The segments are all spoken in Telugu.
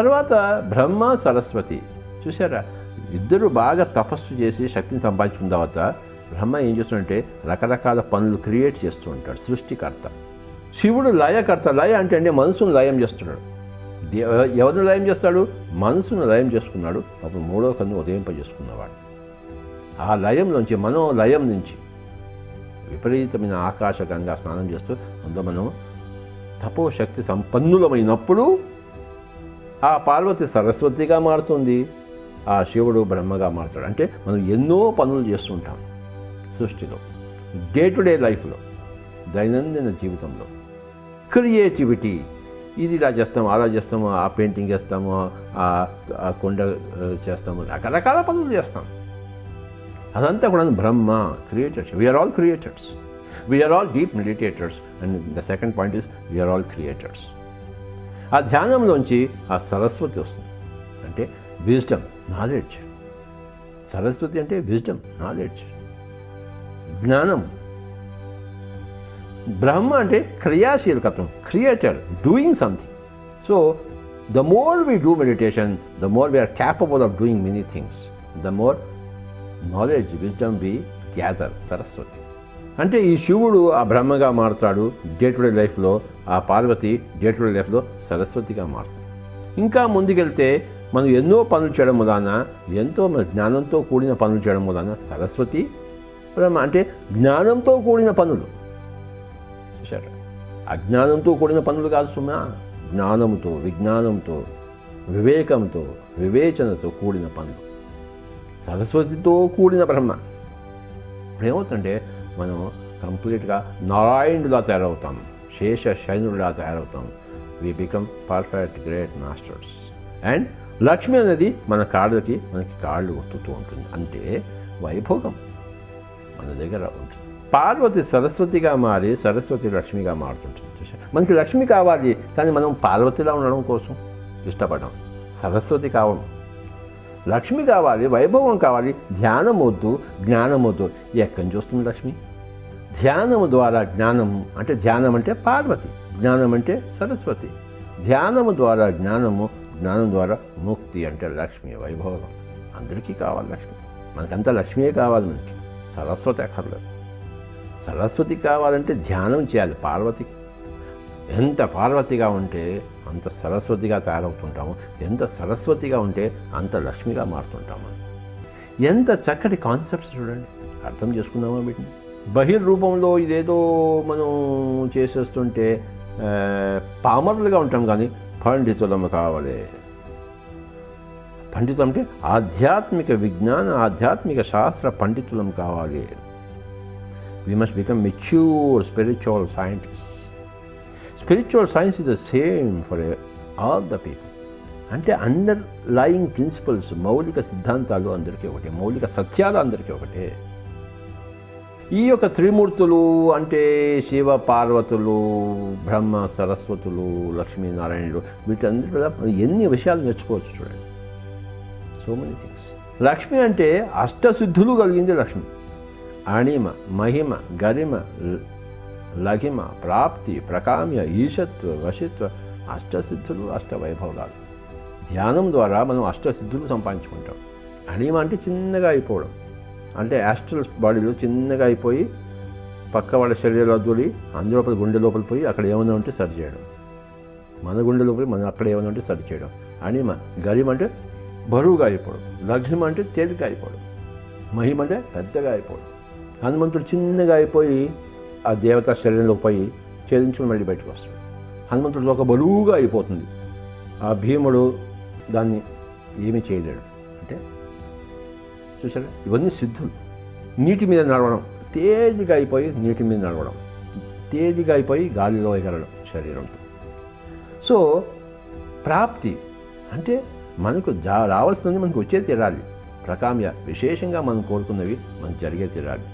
తర్వాత బ్రహ్మ సరస్వతి. చూసారా ఇద్దరు బాగా తపస్సు చేసి శక్తిని సంపాదించుకున్న తర్వాత బ్రహ్మ ఏం చేస్తుంటే రకరకాల పనులు క్రియేట్ చేస్తూ ఉంటాడు సృష్టికర్త. శివుడు లయకర్త లయ అంటే అంటే మనసును లయం చేస్తున్నాడు. ఎవరిని లయం చేస్తాడు? మనసును లయం చేసుకున్నాడు. అప్పుడు మూడో కన్ను ఉదయింపజేసుకున్నవాడు. ఆ లయంలోంచి మనో లయం నుంచి విపరీతమైన ఆకాశ గంగా స్నానం చేస్తూ అందులో మనం తపోశక్తి సంపన్నులమైనప్పుడు ఆ పార్వతి సరస్వతిగా మారుతుంది. ఆ శివుడు బ్రహ్మగా మారుతాడు. అంటే మనం ఎన్నో పనులు చేస్తుంటాం సృష్టిలో డే టు డే లైఫ్లో దైనందిన జీవితంలో. క్రియేటివిటీ. ఇది ఇలా చేస్తాము అలా చేస్తాము ఆ పెయింటింగ్ చేస్తాము ఆ కొండ చేస్తాము రకరకాల పనులు చేస్తాం. అదంతా కూడా Brahma creators. We are all creators we are all deep meditators and the second point is we are all creators ఆ ధ్యానంలోంచి ఆ సరస్వతి వస్తుంది. అంటే విజ్డమ్ నాలెడ్జ్. సరస్వతి అంటే విజ్డమ్ నాలెడ్జ్. జ్ఞానం. బ్రహ్మ అంటే క్రియాశీలకత్వం creator doing something so the more we do meditation the more we are capable of doing many things the more knowledge wisdom we gather Saraswati అంటే ఈ శివుడు ఆ బ్రహ్మగా మారుతాడు డే టు డే లైఫ్లో ఆ పార్వతి డే టు డే లైఫ్లో సరస్వతిగా మారుతుంది ఇంకా ముందుకెళ్తే మనం ఎన్నో పనులు చేయడం వలన ఎంతో మన జ్ఞానంతో కూడిన పనులు చేయడం వలన సరస్వతి బ్రహ్మ అంటే జ్ఞానంతో కూడిన పనులు. సరే అజ్ఞానంతో కూడిన పనులు కాదు సుమా జ్ఞానంతో విజ్ఞానంతో వివేకంతో వివేచనతో కూడిన పనులు. సరస్వతితో కూడిన బ్రహ్మ. ఇప్పుడు ఏమవుతుందంటే మనం కంప్లీట్గా నారాయణులా తయారవుతాం. శేష శైనుడిలా తయారవుతాం. We become perfect great masters and Lakshmi అనేది మన కాళ్ళకి మనకి కాళ్ళు ఒత్తుతూ ఉంటుంది. అంటే వైభోగం. మన దగ్గర ఉంటుంది. పార్వతి సరస్వతిగా మారి సరస్వతి లక్ష్మిగా మారుతుంటుంది. మనకి లక్ష్మి కావాలి కానీ మనం పార్వతిలా ఉండడం కోసం ఇష్టపడడం. సరస్వతి కావడం. లక్ష్మి కావాలి వైభవం కావాలి ధ్యానం వద్దు జ్ఞానం వద్దు ఎక్కడి నుంచి వస్తుంది లక్ష్మి? ధ్యానము ద్వారా జ్ఞానం అంటే ధ్యానం అంటే పార్వతి జ్ఞానం అంటే సరస్వతి. ధ్యానము ద్వారా జ్ఞానము జ్ఞానం ద్వారా ముక్తి అంటే లక్ష్మి వైభవం అందరికీ కావాలి లక్ష్మి. మనకంతా లక్ష్మియే కావాలి మనకి. సరస్వతి అక్కర్లేదు. సరస్వతి కావాలంటే ధ్యానం చేయాలి పార్వతికి. ఎంత పార్వతిగా ఉంటే అంత సరస్వతిగా తయారవుతుంటాము. ఎంత సరస్వతిగా ఉంటే అంత లక్ష్మిగా మారుతుంటాము. ఎంత చక్కటి కాన్సెప్ట్స్ చూడండి. అర్థం చేసుకుందామా వీటిని? బహిర్రూపంలో ఇదేదో మనం చేసేస్తుంటే పామరులుగా ఉంటాం కానీ పండితులము కావాలి. పండితులు అంటే ఆధ్యాత్మిక విజ్ఞాన ఆధ్యాత్మిక శాస్త్ర పండితులం కావాలి. We must become mature spiritual scientist spiritual science is the same for all the people అంటే అండర్ లయింగ్ ప్రిన్సిపల్స్ మౌలిక సిద్ధాంతాలు అందరికీ ఒకటే మౌలిక సత్యాలు అందరికీ ఒకటే. ఈ యొక్క త్రిమూర్తులు అంటే శివ పార్వతులు బ్రహ్మ సరస్వతులు లక్ష్మీనారాయణుడు వీటందరి కూడా ఎన్ని విషయాలు నేర్చుకోవచ్చు చూడండి. సో మెనీ థింగ్స్ లక్ష్మి అంటే అష్టసిద్ధులు కలిగింది లక్ష్మి. అణిమ మహిమ గరిమ లఘిమ ప్రాప్తి ప్రకామ్య ఈశత్వ వశిత్వ అష్టసిద్ధులు అష్టవైభవాలు ధ్యానం ద్వారా మనం అష్టసిద్ధులు సంపాదించుకుంటాం. అణిమ అంటే చిన్నగా అయిపోవడం. అంటే యాస్ట్రల్ బాడీలో చిన్నగా అయిపోయి పక్క వాళ్ళ శరీరంలో దూరి అందులోపల గుండె లోపల పోయి అక్కడ ఏమైనా ఉంటే సరి చేయడం. మన గుండె లోపలి మనం అక్కడ ఏమైనా ఉంటే సరి చేయడం. అని గరిమ అంటే బరువుగా అయిపోవడం. లఘ్యం అంటే తేలిక అయిపోవడం. మహిమ అంటే పెద్దగా అయిపోవడం. హనుమంతుడు చిన్నగా అయిపోయి ఆ దేవత శరీరంలోకి పోయి ఛేదించుకుని మళ్ళీ బయటకు వస్తాడు. హనుమంతుడు ఒక బరువుగా అయిపోతుంది. ఆ భీముడు దాన్ని ఏమీ చేయలేడు. చూసారా ఇవన్నీ సిద్ధులు నీటి మీద నడవడం తేలిగా అయిపోయి నీటి మీద నడవడం. తేలిగా అయిపోయి గాలిలో ఎగరడం శరీరంతో. సో ప్రాప్తి అంటే మనకు జా రావాల్సినది మనకు వచ్చే తీరాలి. ప్రకామ్య విశేషంగా మనం కోరుకున్నవి మనకు జరిగే తీరాలి.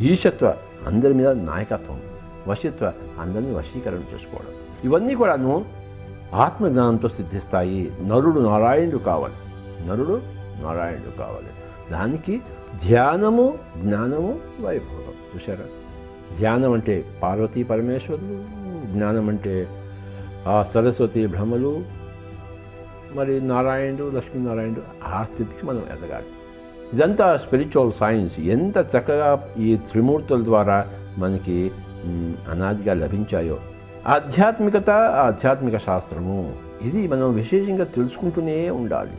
ఈశత్వ అందరి మీద నాయకత్వం. వశిత్వ అందరినీ వశీకరణ చేసుకోవడం. ఇవన్నీ కూడాను ఆత్మజ్ఞానంతో సిద్ధిస్తాయి. నరుడు నారాయణుడు కావాలి. నరుడు నారాయణుడు కావాలి. దానికి ధ్యానము జ్ఞానము వైభవం. చూసారా ధ్యానం అంటే పార్వతీ పరమేశ్వరులు జ్ఞానం అంటే ఆ సరస్వతి బ్రహ్మలు మరి నారాయణుడు లక్ష్మీనారాయణుడు ఆ స్థితికి మనం ఎదగాలి. ఇదంతా స్పిరిచువల్ సైన్స్ ఎంత చక్కగా ఈ త్రిమూర్తుల ద్వారా మనకి అనాదిగా లభించాయో. ఆధ్యాత్మికత ఆధ్యాత్మిక శాస్త్రము. ఇది మనం విశేషంగా తెలుసుకుంటూనే ఉండాలి.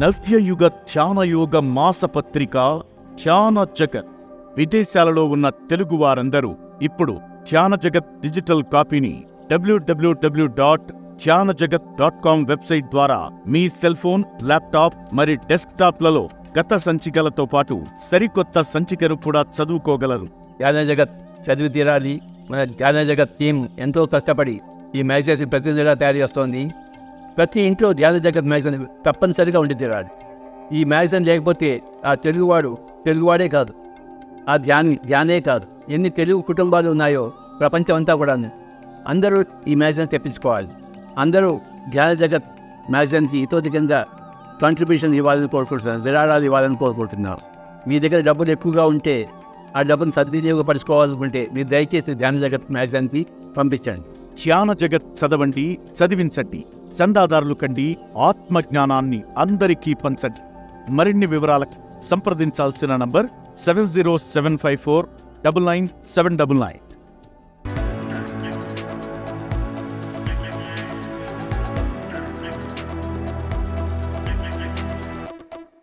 నవ్యయుగ ధ్యానయోగ మాసపత్రిక ధ్యాన జగత్ విదేశాలలో ఉన్న తెలుగు వారందరూ ఇప్పుడు ధ్యాన జగత్ డిజిటల్ కాపీని డబ్ల్యూడబ్ల్యూడబ్ల్యూ డాట్ ధ్యాన జగత్ డాట్ కామ్ వెబ్సైట్ ద్వారా మీ సెల్ ఫోన్ ల్యాప్టాప్ మరి డెస్క్టాప్లలో గత సంచికలతో పాటు సరికొత్త సంచికను కూడా చదువుకోగలరు. ధ్యాన జగత్ చదివి తీరాలి. మన ధ్యాన జగత్ టీం ఎంతో కష్టపడి ఈ మ్యాగజైన్స్ ప్రతి తయారు చేస్తోంది. ప్రతి ఇంట్లో ధ్యాన జగత్ మ్యాగజైన్ తప్పనిసరిగా ఉండి తీరాలి ఈ మ్యాగజైన్ లేకపోతే ఆ తెలుగువాడు తెలుగువాడే కాదు. ఆ ధ్యాని ధ్యానే కాదు. ఎన్ని తెలుగు కుటుంబాలు ఉన్నాయో ప్రపంచం అంతా కూడా అందరూ ఈ మ్యాగజైన్ తెప్పించుకోవాలి. అందరూ ధ్యాన జగత్ మ్యాగజైన్కి ఇతోటి కింద కాంట్రిబ్యూషన్ ఇవ్వాలని కోరుకుంటున్నారు. విరాళాలు ఇవ్వాలని కోరుకుంటున్నారు. మీ దగ్గర డబ్బులు ఎక్కువగా ఉంటే ఆ డబ్బును సద్వినియోగపరచుకోవాలనుకుంటే మీరు దయచేసి ధ్యాన జగత్ మ్యాగజైన్కి పంపించండి. ధ్యాన జగత్ చదవండి చదివించండి. చందాదారులు కండి ఆత్మజ్ఞానాన్ని అందరికీ పంచండి. మరిన్ని వివరాలకు సంప్రదించాల్సిన number seven zero seven five four double nine seven double nine.